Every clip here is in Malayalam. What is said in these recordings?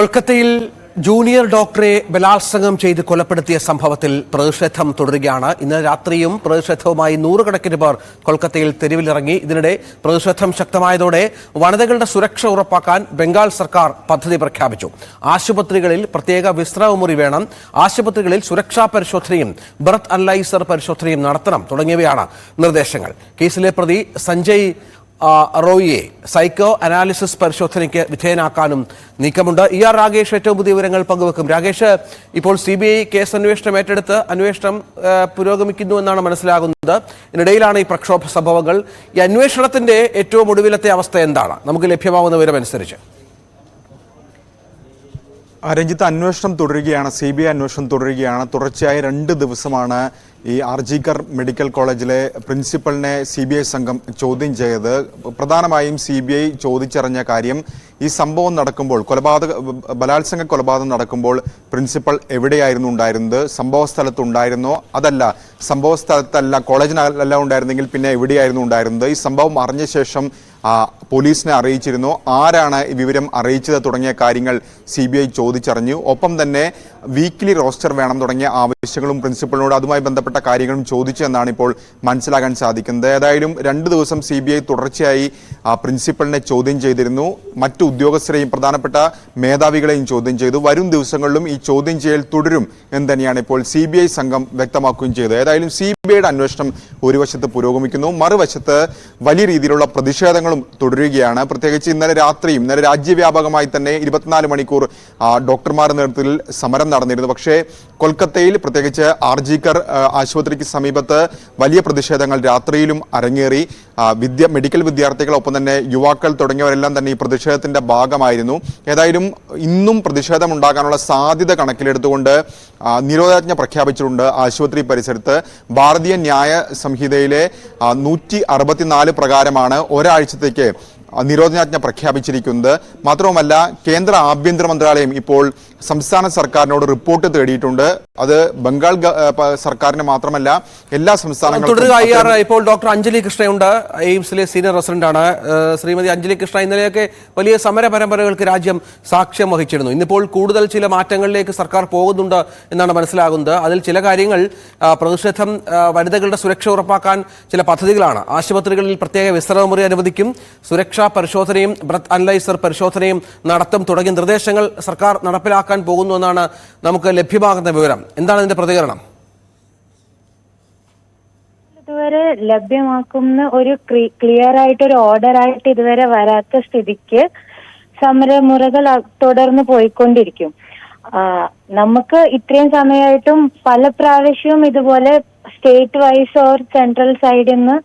കൊൽക്കത്തയിൽ ജൂനിയർ ഡോക്ടറെ ബലാത്സംഗം ചെയ്ത് കൊലപ്പെടുത്തിയ സംഭവത്തിൽ പ്രതിഷേധം തുടരുകയാണ്. ഇന്നലെ രാത്രിയും പ്രതിഷേധവുമായി നൂറുകണക്കിന് പേർ കൊൽക്കത്തയിൽ തെരുവിലിറങ്ങി. ഇതിനിടെ പ്രതിഷേധം ശക്തമായതോടെ വനിതകളുടെ സുരക്ഷ ഉറപ്പാക്കാൻ ബംഗാൾ സർക്കാർ പദ്ധതി പ്രഖ്യാപിച്ചു. ആശുപത്രികളിൽ പ്രത്യേക വിശ്രമമുറി വേണം. ആശുപത്രികളിൽ സുരക്ഷാ പരിശോധനയും ബർത്ത് അനലൈസർ പരിശോധനയും നടത്തണം തുടങ്ങിയവയാണ് നിർദ്ദേശങ്ങൾ. കേസിലെ പ്രതി സഞ്ജയ് റോയിയെ സൈക്കോ അനാലിസിസ് പരിശോധനയ്ക്ക് വിധേയനാക്കാനും നീക്കമുണ്ട്. ഇ ആർ രാഗേഷ് ഏറ്റവും പുതിയ വിവരങ്ങൾ പങ്കുവെക്കും. രാഗേഷ് ഇപ്പോൾ സി ബി ഐ കേസ് അന്വേഷണം ഏറ്റെടുത്ത് അന്വേഷണം പുരോഗമിക്കുന്നു എന്നാണ് മനസ്സിലാകുന്നത്. ഇതിനിടയിലാണ് ഈ പ്രക്ഷോഭ സംഭവങ്ങൾ. ഈ അന്വേഷണത്തിന്റെ ഏറ്റവും ഒടുവിലത്തെ അവസ്ഥ എന്താണ്? നമുക്ക് ലഭ്യമാകുന്ന വിവരമനുസരിച്ച്. രഞ്ജിത്ത് അന്വേഷണം തുടരുകയാണ് സി ബി ഐ അന്വേഷണം തുടരുകയാണ്. തുടർച്ചയായ രണ്ട് ദിവസമാണ് ഈ ആർജിക്കർ മെഡിക്കൽ കോളേജിലെ പ്രിൻസിപ്പലിനെ സി ബി ഐ സംഘം ചോദ്യം ചെയ്തത്. പ്രധാനമായും സി ബി ഐ ചോദിച്ചറിഞ്ഞ കാര്യം ഈ സംഭവം നടക്കുമ്പോൾ കൊലപാതക ബലാത്സംഗ കൊലപാതകം നടക്കുമ്പോൾ പ്രിൻസിപ്പൽ എവിടെയായിരുന്നു ഉണ്ടായിരുന്നത് സംഭവ സ്ഥലത്തുണ്ടായിരുന്നോ? അതല്ല സംഭവ സ്ഥലത്തല്ല കോളേജിനല്ല ഉണ്ടായിരുന്നെങ്കിൽ പിന്നെ എവിടെയായിരുന്നു ഉണ്ടായിരുന്നത്? ഈ സംഭവം അറിഞ്ഞ ശേഷം പോലീസിനെ അറിയിച്ചിരുന്നു. ആരാണ് വിവരം അറിയിച്ചത് തുടങ്ങിയ കാര്യങ്ങൾ സി ബി ഐ ചോദിച്ചറിഞ്ഞു. ഒപ്പം തന്നെ വീക്ക്ലി റോസ്റ്റർ വേണം തുടങ്ങിയ ആവശ്യങ്ങളും പ്രിൻസിപ്പളിനോട് അതുമായി ബന്ധപ്പെട്ട കാര്യങ്ങളും ചോദിച്ചു എന്നാണ് ഇപ്പോൾ മനസ്സിലാക്കാൻ സാധിക്കുന്നത്. ഏതായാലും രണ്ട് ദിവസം സി ബി ഐ തുടർച്ചയായി ആ, പ്രിൻസിപ്പലിനെ ചോദ്യം ചെയ്തിരുന്നു. മറ്റു ഉദ്യോഗസ്ഥരെയും പ്രധാനപ്പെട്ട മേധാവികളെയും ചോദ്യം ചെയ്തു. വരും ദിവസങ്ങളിലും ഈ ചോദ്യം ചെയ്യൽ തുടരും എന്ന് തന്നെയാണ് ഇപ്പോൾ സി ബി ഐ സംഘം വ്യക്തമാക്കുകയും ചെയ്തത്. ഏതായാലും സി ബി ഐയുടെ അന്വേഷണം ഒരു വശത്ത് പുരോഗമിക്കുന്നു മറുവശത്ത് വലിയ രീതിയിലുള്ള പ്രതിഷേധങ്ങളും തുടരുകയാണ്. പ്രത്യേകിച്ച് ഇന്നലെ രാത്രിയും ഇന്നലെ രാജ്യവ്യാപകമായി തന്നെ ഇരുപത്തിനാല് മണിക്കൂർ ഡോക്ടർമാരുടെ നേതൃത്വത്തിൽ സമരം നടന്നിരുന്നു. പക്ഷേ കൊൽക്കത്തയിൽ പ്രത്യേകിച്ച് ആർജിക്കർ ആശുപത്രിക്ക് സമീപത്ത് വലിയ പ്രതിഷേധങ്ങൾ രാത്രിയിലും അരങ്ങേറി. വിദ്യ മെഡിക്കൽ വിദ്യാർത്ഥികളൊപ്പം തന്നെ യുവാക്കൾ തുടങ്ങിയവരെല്ലാം തന്നെ ഈ പ്രതിഷേധത്തിന്റെ ഭാഗമായിരുന്നു. ഏതായാലും ഇന്നും പ്രതിഷേധം ഉണ്ടാകാനുള്ള സാധ്യത കണക്കിലെടുത്തുകൊണ്ട് നിരോധനാജ്ഞ പ്രഖ്യാപിച്ചിട്ടുണ്ട്. ആശുപത്രി പരിസരത്ത് ഭാരതീയ ന്യായ സംഹിതയിലെ നൂറ്റി പ്രകാരമാണ് ഒരാഴ്ചത്തേക്ക് നിരോധനാജ്ഞ പ്രഖ്യാപിച്ചിരിക്കുന്നത്. മാത്രവുമല്ല കേന്ദ്ര ആഭ്യന്തര മന്ത്രാലയം ഇപ്പോൾ സംസ്ഥാന സർക്കാരിനോട് റിപ്പോർട്ട് തേടിയിട്ടുണ്ട്. അത് ബംഗാൾ സർക്കാരിന് മാത്രമല്ല എല്ലാ സംസ്ഥാനങ്ങളും ഇപ്പോൾ ഡോക്ടർ അഞ്ജലി കൃഷ്ണയുണ്ട്. എയിംസിലെ സീനിയർ റെസിഡന്റ് ആണ്. ശ്രീമതി അഞ്ജലി കൃഷ്ണ ഇന്നലെയൊക്കെ വലിയ സമര പരമ്പരകൾക്ക് രാജ്യം സാക്ഷ്യം വഹിച്ചിരുന്നു. ഇന്നിപ്പോൾ കൂടുതൽ ചില മാറ്റങ്ങളിലേക്ക് സർക്കാർ പോകുന്നുണ്ട് എന്നാണ് മനസ്സിലാകുന്നത്. അതിൽ ചില കാര്യങ്ങൾ പ്രതിഷേധം വനിതകളുടെ സുരക്ഷ ഉറപ്പാക്കാൻ ചില പദ്ധതികളാണ്. ആശുപത്രികളിൽ പ്രത്യേക വിശ്രമമുറി അനുവദിക്കും. സുരക്ഷാ പരിശോധനയും ബ്രത്ത് അനലൈസർ പരിശോധനയും നടത്തും തുടങ്ങിയ നിർദ്ദേശങ്ങൾ സർക്കാർ നടപ്പിലാക്കാൻ പോകുന്നു എന്നാണ് നമുക്ക് ലഭ്യമാകുന്ന വിവരം. എന്താണ് ഇതിന്റെ പ്രതികരണം? ഇതുവരെ ലഭ്യമാക്കുന്ന ഒരു ക്ലിയർ ആയിട്ട് ഒരു ഓർഡർ ആയിട്ട് ഇതുവരെ വരാത്ത സ്ഥിതിക്ക് സമരമുറകൾ തുടർന്ന് പോയിക്കൊണ്ടിരിക്കും. നമുക്ക് ഇത്രയും സമയമായിട്ടും പല പ്രാവശ്യവും ഇതുപോലെ സ്റ്റേറ്റ് വൈസ് ഓർ സെൻട്രൽ സൈഡിൽ നിന്ന്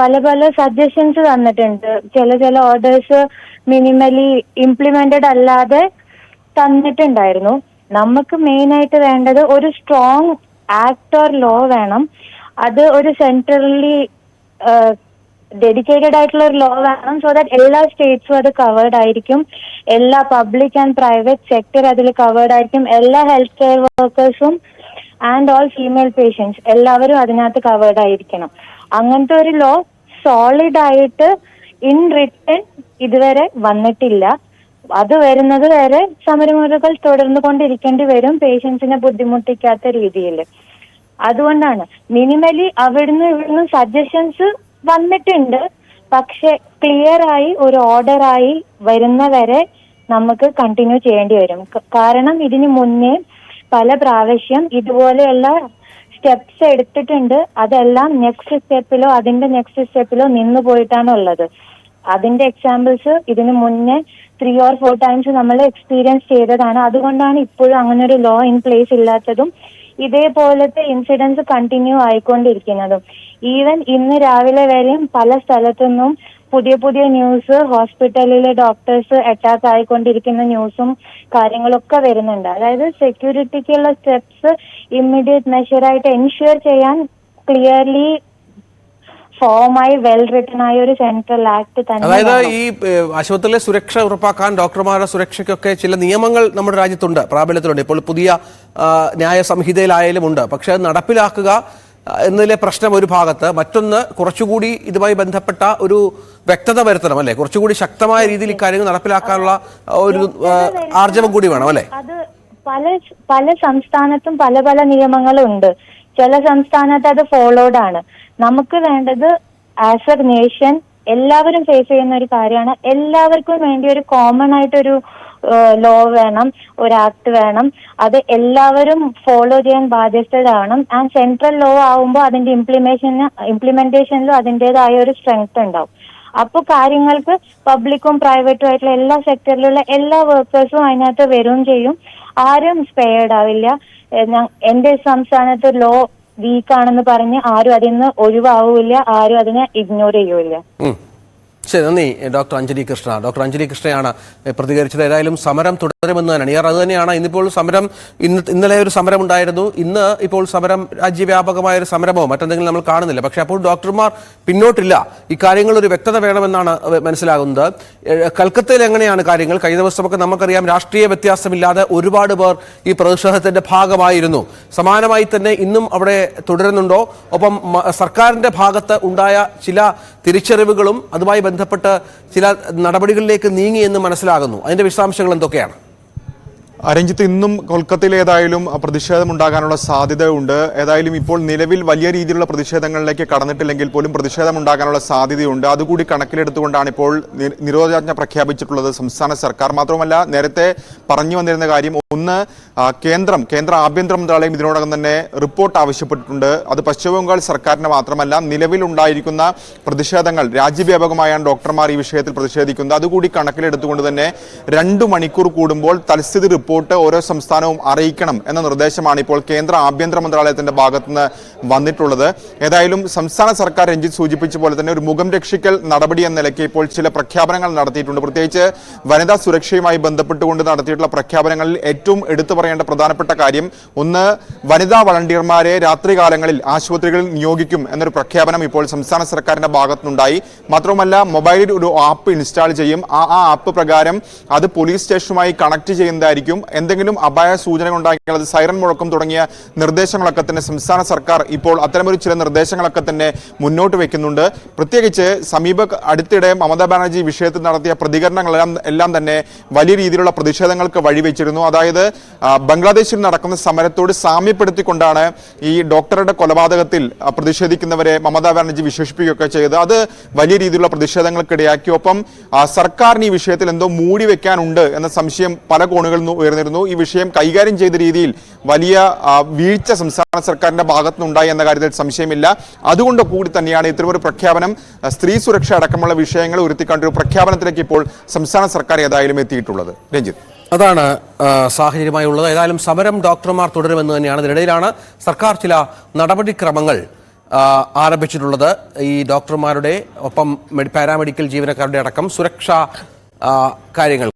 പല പല സജഷൻസ് തന്നിട്ടുണ്ട്. ചില ചില ഓർഡേഴ്സ് മിനിമലി ഇംപ്ലിമെന്റഡ് അല്ലാതെ തന്നിട്ടുണ്ടായിരുന്നു. നമുക്ക് മെയിൻ ആയിട്ട് വേണ്ടത് ഒരു സ്ട്രോങ് ആക്ട് ഓർ ലോ വേണം. അത് ഒരു സെൻട്രലി ഡെഡിക്കേറ്റഡ് ആയിട്ടുള്ള ഒരു ലോ വേണം സോ ദാറ്റ് എല്ലാ സ്റ്റേറ്റ്സും അത് കവേർഡ് ആയിരിക്കും. എല്ലാ പബ്ലിക് ആൻഡ് പ്രൈവറ്റ് സെക്ടർ അതിൽ കവേർഡ് ആയിരിക്കും. എല്ലാ ഹെൽത്ത് കെയർ വർക്കേഴ്സും ആൻഡ് ഓൾ ഫീമെയിൽ പേഷ്യൻസ് എല്ലാവരും അതിനകത്ത് കവേർഡ് ആയിരിക്കണം. അങ്ങനത്തെ ഒരു ലോ സോളിഡ് ആയിട്ട് ഇൻ റിട്ടേൺ ഇതുവരെ വന്നിട്ടില്ല. അത് വരുന്നത് വരെ സമരമുറകൾ തുടർന്നു കൊണ്ടിരിക്കേണ്ടി വരും പേഷ്യൻസിനെ ബുദ്ധിമുട്ടിക്കാത്ത രീതിയിൽ. അതുകൊണ്ടാണ് മിനിമലി അവിടുന്ന് ഇവിടുന്ന് സജഷൻസ് വന്നിട്ടുണ്ട്. പക്ഷെ ക്ലിയർ ആയി ഒരു ഓർഡർ ആയി വരുന്നവരെ നമുക്ക് കണ്ടിന്യൂ ചെയ്യേണ്ടി വരും. കാരണം ഇതിനു മുന്നേ പല പ്രാവശ്യം ഇതുപോലെയുള്ള സ്റ്റെപ്സ് എടുത്തിട്ടുണ്ട്. അതെല്ലാം നെക്സ്റ്റ് സ്റ്റെപ്പിലോ അതിന്റെ നെക്സ്റ്റ് സ്റ്റെപ്പിലോ നിന്നു പോയിട്ടാണ് ഉള്ളത്. അതിന്റെ എക്സാമ്പിൾസ് ഇതിനു മുന്നേ ത്രീ ഓർ ഫോർ ടൈംസ് നമ്മൾ എക്സ്പീരിയൻസ് ചെയ്തതാണ്. അതുകൊണ്ടാണ് ഇപ്പോഴും അങ്ങനെ ഒരു ലോ ഇൻ പ്ലേസ് ഇല്ലാത്തതും ഇതേപോലത്തെ ഇൻസിഡൻസ് കണ്ടിന്യൂ ആയിക്കൊണ്ടിരിക്കുന്നതും. ഈവൻ ഇന്ന് രാവിലെ വരെയും പല സ്ഥലത്തുനിന്നും പുതിയ പുതിയ ന്യൂസ് ഹോസ്പിറ്റലിലെ ഡോക്ടേഴ്സ് അറ്റാക്ക് ആയിക്കൊണ്ടിരിക്കുന്ന ന്യൂസും കാര്യങ്ങളൊക്കെ വരുന്നുണ്ട്. അതായത് സെക്യൂരിറ്റിക്കുള്ള സ്റ്റെപ്സ് ഇമ്മീഡിയറ്റ് മെഷറായിട്ട് എൻഷുർ ചെയ്യാൻ ക്ലിയർലി ഫോമായി വെൽ റിട്ടൺ ആയ ഒരു സെൻട്രൽ ആക്ട് തന്നെ അതായത് ഈ ആശുപത്രിയിലെ സുരക്ഷ ഉറപ്പാക്കാൻ ഡോക്ടർമാരുടെ സുരക്ഷയ്ക്കൊക്കെ ചില നിയമങ്ങൾ നമ്മുടെ രാജ്യത്തുണ്ട് പ്രാബല്യത്തിലുണ്ട്. ഇപ്പോൾ പുതിയ ന്യായ സംഹിതയിലായാലും ഉണ്ട്. പക്ഷെ അത് നടപ്പിലാക്കുക എന്നതിലെ പ്രശ്നം ഒരു ഭാഗത്ത്. മറ്റൊന്ന് കുറച്ചുകൂടി ഇതുമായി ബന്ധപ്പെട്ട ഒരു വ്യക്തത വരുത്തണം അല്ലേ? കുറച്ചുകൂടി ശക്തമായ രീതിയിൽ ഇക്കാര്യങ്ങൾ കാര്യങ്ങൾ നടപ്പിലാക്കാനുള്ള ഒരു ആർജവം കൂടി വേണം അല്ലേ? അത് പല പല സംസ്ഥാനത്തും പല പല നിയമങ്ങളുണ്ട്. ചില സംസ്ഥാനത്ത് അത് ഫോളോഡ് ആണ്. നമുക്ക് വേണ്ടത് ആസ് എ നേഷൻ എല്ലാവരും ഫേസ് ചെയ്യുന്ന ഒരു കാര്യമാണ്. എല്ലാവർക്കും വേണ്ടി ഒരു കോമൺ ആയിട്ടൊരു ലോ വേണം ഒരു ആക്ട് വേണം. അത് എല്ലാവരും ഫോളോ ചെയ്യാൻ ബാധ്യസ്ഥരാണ് ആൻഡ് സെൻട്രൽ ലോ ആവുമ്പോൾ അതിന്റെ ഇംപ്ലിമേഷന് ഇംപ്ലിമെന്റേഷനിലും അതിന്റെതായ ഒരു സ്ട്രെങ്ത് ഉണ്ടാവും. അപ്പൊ കാര്യങ്ങൾക്ക് പബ്ലിക്കും പ്രൈവറ്റും ആയിട്ടുള്ള എല്ലാ സെക്ടറിലുള്ള എല്ലാ വർക്കേഴ്സും അതിനകത്ത് വരും ചെയ്യും. ആരും സ്പെയർഡ് ആവില്ല. എന്റെ സംസ്ഥാനത്ത് ലോ വീക്കാണെന്ന് പറഞ്ഞ് ആരും അതിൽ നിന്ന് ഒഴിവാവില്ല ആരും അതിനെ ഇഗ്നോർ ചെയ്യൂല. ശരി നന്ദി ഡോക്ടർ അഞ്ജലി കൃഷ്ണ. ഡോക്ടർ അഞ്ജലി കൃഷ്ണയാണ് പ്രതികരിച്ചത്. ഏതായാലും സമരം തുടരുമെന്ന് തന്നെയാണ് ഇയാൾ അത് തന്നെയാണ്. ഇന്നിപ്പോൾ സമരം ഇന്ന് ഇന്നലെ ഒരു സമരം ഉണ്ടായിരുന്നു. ഇന്ന് ഇപ്പോൾ സമരം രാജ്യവ്യാപകമായ ഒരു സമരമോ മറ്റെന്തെങ്കിലും നമ്മൾ കാണുന്നില്ല. പക്ഷേ അപ്പോൾ ഡോക്ടർമാർ പിന്നോട്ടില്ല. ഇക്കാര്യങ്ങൾ കാര്യങ്ങൾ ഒരു വ്യക്തത വേണമെന്നാണ് മനസ്സിലാകുന്നത്. കൽക്കത്തയിൽ എങ്ങനെയാണ് കാര്യങ്ങൾ? കഴിഞ്ഞ ദിവസമൊക്കെ നമുക്കറിയാം രാഷ്ട്രീയ വ്യത്യാസമില്ലാതെ ഒരുപാട് പേർ ഈ പ്രതിഷേധത്തിന്റെ ഭാഗമായിരുന്നു. സമാനമായി തന്നെ ഇന്നും അവിടെ തുടരുന്നുണ്ടോ? ഒപ്പം സർക്കാരിന്റെ ഭാഗത്ത് ഉണ്ടായ ചില തിരിച്ചറിവുകളും അതുമായി ബന്ധപ്പെട്ട് ചില നടപടികളിലേക്ക് നീങ്ങി എന്ന് മനസ്സിലാകുന്നു. അതിന്റെ വിശദാംശങ്ങൾ എന്തൊക്കെയാണ്? രഞ്ജിത്ത് ഇന്നും കൊൽക്കത്തയിൽ ഏതായാലും പ്രതിഷേധം ഉണ്ടാകാനുള്ള സാധ്യതയുണ്ട്. ഏതായാലും ഇപ്പോൾ നിലവിൽ വലിയ രീതിയിലുള്ള പ്രതിഷേധങ്ങളിലേക്ക് കടന്നിട്ടില്ലെങ്കിൽ പോലും പ്രതിഷേധം ഉണ്ടാകാനുള്ള സാധ്യതയുണ്ട്. അതുകൂടി കണക്കിലെടുത്തുകൊണ്ടാണ് ഇപ്പോൾ നിരോധനാജ്ഞ പ്രഖ്യാപിച്ചിട്ടുള്ളത് സംസ്ഥാന സർക്കാർ. മാത്രമല്ല നേരത്തെ പറഞ്ഞു വന്നിരുന്ന കാര്യം ഒന്ന് കേന്ദ്രം കേന്ദ്ര ആഭ്യന്തര മന്ത്രാലയം ഇതിനോടകം തന്നെ റിപ്പോർട്ട് ആവശ്യപ്പെട്ടിട്ടുണ്ട്. അത് പശ്ചിമബംഗാൾ സർക്കാരിന് മാത്രമല്ല നിലവിലുണ്ടായിരിക്കുന്ന പ്രതിഷേധങ്ങൾ രാജ്യവ്യാപകമായാണ് ഡോക്ടർമാർ ഈ വിഷയത്തിൽ പ്രതിഷേധിക്കുന്നത്. അതുകൂടി കണക്കിലെടുത്തുകൊണ്ട് തന്നെ രണ്ടു മണിക്കൂർ കൂടുമ്പോൾ തൽസ്ഥിതി റിപ്പോർട്ട് ഓരോ സംസ്ഥാനവും അറിയിക്കണം എന്ന നിർദ്ദേശമാണ് ഇപ്പോൾ കേന്ദ്ര ആഭ്യന്തര മന്ത്രാലയത്തിന്റെ ഭാഗത്തുനിന്ന് വന്നിട്ടുള്ളത്. ഏതായാലും സംസ്ഥാന സർക്കാർ രഞ്ജിത്ത് സൂചിപ്പിച്ച പോലെ തന്നെ ഒരു മുഖം രക്ഷിക്കൽ നടപടി എന്ന നിലയ്ക്ക് ഇപ്പോൾ ചില പ്രഖ്യാപനങ്ങൾ നടത്തിയിട്ടുണ്ട്. പ്രത്യേകിച്ച് വനിതാ സുരക്ഷയുമായി ബന്ധപ്പെട്ടുകൊണ്ട് നടത്തിയിട്ടുള്ള പ്രഖ്യാപനങ്ങളിൽ ഏറ്റവും എടുത്തു പറയേണ്ട പ്രധാനപ്പെട്ട കാര്യം ഒന്ന് വനിതാ വളണ്ടിയർമാരെ രാത്രികാലങ്ങളിൽ ആശുപത്രികളിൽ നിയോഗിക്കും എന്നൊരു പ്രഖ്യാപനം ഇപ്പോൾ സംസ്ഥാന സർക്കാരിന്റെ ഭാഗത്തുനിന്നുണ്ടായി. മാത്രമല്ല മൊബൈലിൽ ഒരു ആപ്പ് ഇൻസ്റ്റാൾ ചെയ്യും. ആ ആ ആപ്പ് പ്രകാരം അത് പോലീസ് സ്റ്റേഷനുമായി കണക്ട് ചെയ്യുന്നതായിരിക്കും എന്തെങ്കിലും അപായ സൂചന ഉണ്ടാക്കിയാൽ അത് സൈറൻ മുഴക്കം തുടങ്ങിയ നിർദ്ദേശങ്ങളൊക്കെ തന്നെ സംസ്ഥാന സർക്കാർ ഇപ്പോൾ അത്തരമൊരു ചില നിർദ്ദേശങ്ങളൊക്കെ തന്നെ മുന്നോട്ട് വെക്കുന്നുണ്ട്. പ്രത്യേകിച്ച് സമീപ അടുത്തിടെ മമതാ ബാനർജി വിഷയത്തിൽ നടത്തിയ പ്രതികരണങ്ങളെല്ലാം എല്ലാം തന്നെ വലിയ രീതിയിലുള്ള പ്രതിഷേധങ്ങൾക്ക് വഴിവെച്ചിരുന്നു. അതായത് ബംഗ്ലാദേശിൽ നടക്കുന്ന സമരത്തോട് സാമ്യപ്പെടുത്തിക്കൊണ്ടാണ് ഈ ഡോക്ടറുടെ കൊലപാതകത്തിൽ പ്രതിഷേധിക്കുന്നവരെ മമതാ ബാനർജി വിശേഷിപ്പിക്കുകയൊക്കെ ചെയ്തത്. അത് വലിയ രീതിയിലുള്ള പ്രതിഷേധങ്ങൾക്കിടയാക്കി. ഒപ്പം സർക്കാരിന് ഈ വിഷയത്തിൽ എന്തോ മൂടി വെക്കാനുണ്ട് എന്ന സംശയം പല കോണുകളിൽ നിന്ന് ഉയർന്നിരുന്നു. ഈ വിഷയം കൈകാര്യം ചെയ്ത രീതിയിൽ വലിയ വീഴ്ച സംസ്ഥാന സർക്കാരിന്റെ ഭാഗത്തുനിന്നുണ്ടായി എന്ന കാര്യത്തിൽ സംശയമില്ല. അതുകൊണ്ട് കൂടി തന്നെയാണ് ഇത്തരമൊരു പ്രഖ്യാപനം സ്ത്രീ സുരക്ഷ അടക്കമുള്ള വിഷയങ്ങൾ ഉയർത്തിക്കാണ്ട് ഒരു പ്രഖ്യാപനത്തിലേക്ക് ഇപ്പോൾ സംസ്ഥാന സർക്കാർ ഏതായാലും എത്തിയിട്ടുള്ളത്. രഞ്ജിത്ത്. അതാണ് സാഹചര്യമായി ഉള്ളത് ഏതായാലും സമരം ഡോക്ടർമാർ തുടരുമെന്ന് തന്നെയാണ് ഇതിനിടയിലാണ് സർക്കാർ ചില നടപടിക്രമങ്ങൾ ആരംഭിച്ചിട്ടുള്ളത്. ഈ ഡോക്ടർമാരുടെ ഒപ്പം മെഡി- പാരാമെഡിക്കൽ ജീവനക്കാരുടെ അടക്കം സുരക്ഷാ കാര്യങ്ങൾ.